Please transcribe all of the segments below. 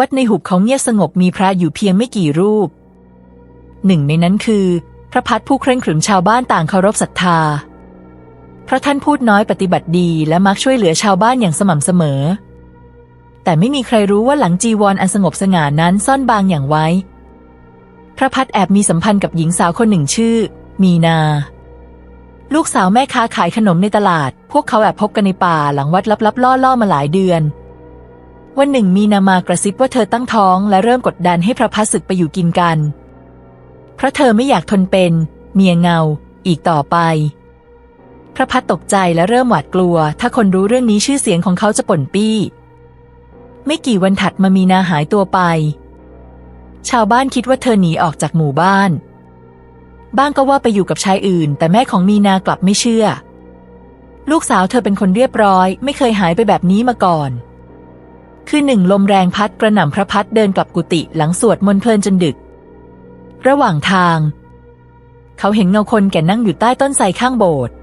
วัดในหุบเขาเงียบสงบมีพระอยู่เพียงไม่กี่รูป หนึ่งในนั้นคือ พระพัดผู้เคร่งขรึมชาวบ้านต่างเคารพศรัทธาเพราะท่านพูดน้อยปฏิบัติดีและมักช่วยเหลือชาวบ้านอย่างสม่ำเสมอ แต่ไม่มีใครรู้ว่าหลังจีวรออันสงบสง่านั้นซ่อนบางอย่างไว้ พระพัดแอบมีสัมพันธ์กับหญิงสาวคนหนึ่งชื่อ มีนาลูกสาวแม่ค้าขายขนมในตลาด พวกเขาแอบพบกันในป่าหลังวัดลับๆล่อๆมาหลายเดือน วันหนึ่งมีนามากระซิบว่าเธอตั้งท้องและเริ่มกดดันให้พระพัดศึกไปอยู่กินกัน เพราะเธอไม่อยากทนเป็นเมียเงา อีกต่อไป พระพัดตกใจและเริ่มหวาดกลัว ถ้าคนรู้เรื่องนี้ชื่อเสียงของเขาจะป่นปี้ ไม่กี่วันถัดมามีนาหายตัวไป ชาวบ้านคิดว่าเธอหนีออกจากหมู่บ้าน บ้างก็ว่าไปอยู่กับชายอื่น แต่แม่ของมีนากลับไม่เชื่อ ลูกสาวเธอเป็นคนเรียบร้อย ไม่เคยหายไปแบบนี้มาก่อน คือหนึ่งลมแรงพัดกระหน่ำพระพัดเดินกลับกุฏิหลังสวดมนต์เพลินจนดึก ระหว่างทาง เขาเห็นเงาคนแก่นั่งอยู่ใต้ต้นไทรข้างโบสถ์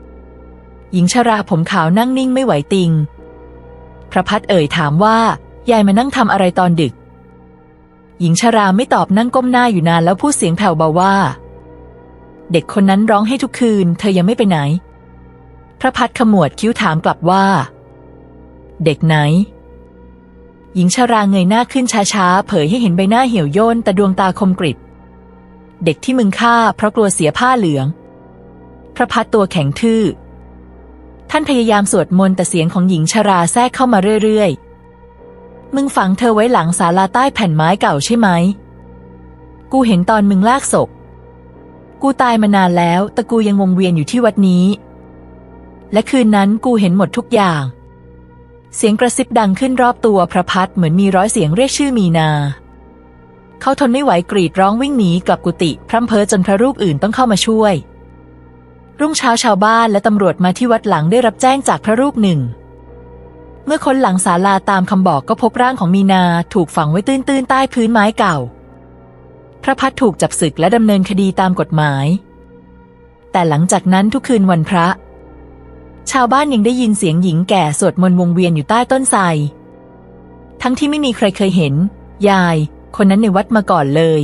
หญิงชราผมขาวนั่งนิ่งไม่ไหวติง พระพัดเอ่ยถามว่ายายมานั่งทำอะไรตอนดึก หญิงชราไม่ตอบนั่งก้มหน้าอยู่นานแล้วพูดเสียงแผ่วเบาว่า เด็กคนนั้นร้องให้ทุกคืน เธอยังไม่ไปไหน พระพัดขมวดคิ้วถามกลับว่า เด็กไหน หญิงชราเงยหน้าขึ้นช้าๆ เผยให้เห็นใบหน้าเหี่ยวย่นแต่ดวงตาคมกริบ เด็กที่มึงฆ่าเพราะกลัวเสียผ้าเหลือง พระพัดตัวแข็งทื่อ ท่านพยายามสวดมนต์แต่เสียงของหญิงชราแทรกเข้ามาเรื่อยๆ มึงฝังเธอไว้หลังศาลาใต้แผ่นไม้เก่าใช่ไหม กูเห็นตอนมึงลากศพ กูตายมานานแล้วแต่กูยังวงเวียนอยู่ที่วัดนี้ และคืนนั้นกูเห็นหมดทุกอย่าง เสียงกระซิบดังขึ้นรอบตัวพระพัดเหมือนมีร้อยเสียงเรียกชื่อมีนา เขาทนไม่ไหวกรีดร้องวิ่งหนีกลับกุฏิพร่ำเพ้อจนพระรูปอื่นต้องเข้ามาช่วย รุ่งเช้าชาวบ้านและตำรวจมาที่วัดหลังได้รับแจ้งจากพระรูปหนึ่ง เมื่อค้นหลังศาลาตามคำบอกก็พบร่างของมีนาถูกฝังไว้ตื้นๆใต้พื้นไม้เก่า พระพัดถูกจับศึกและดำเนินคดีตามกฎหมาย แต่หลังจากนั้นทุกคืนวันพระาวบ้านยังได้ยินเสียงหญิงแก่สวดมนต์วงเวียนอยู่ใต้ต้นไทร ทั้งที่ไม่มีใครเคยเห็น ยาย คนนั้นในวัดมาก่อนเลย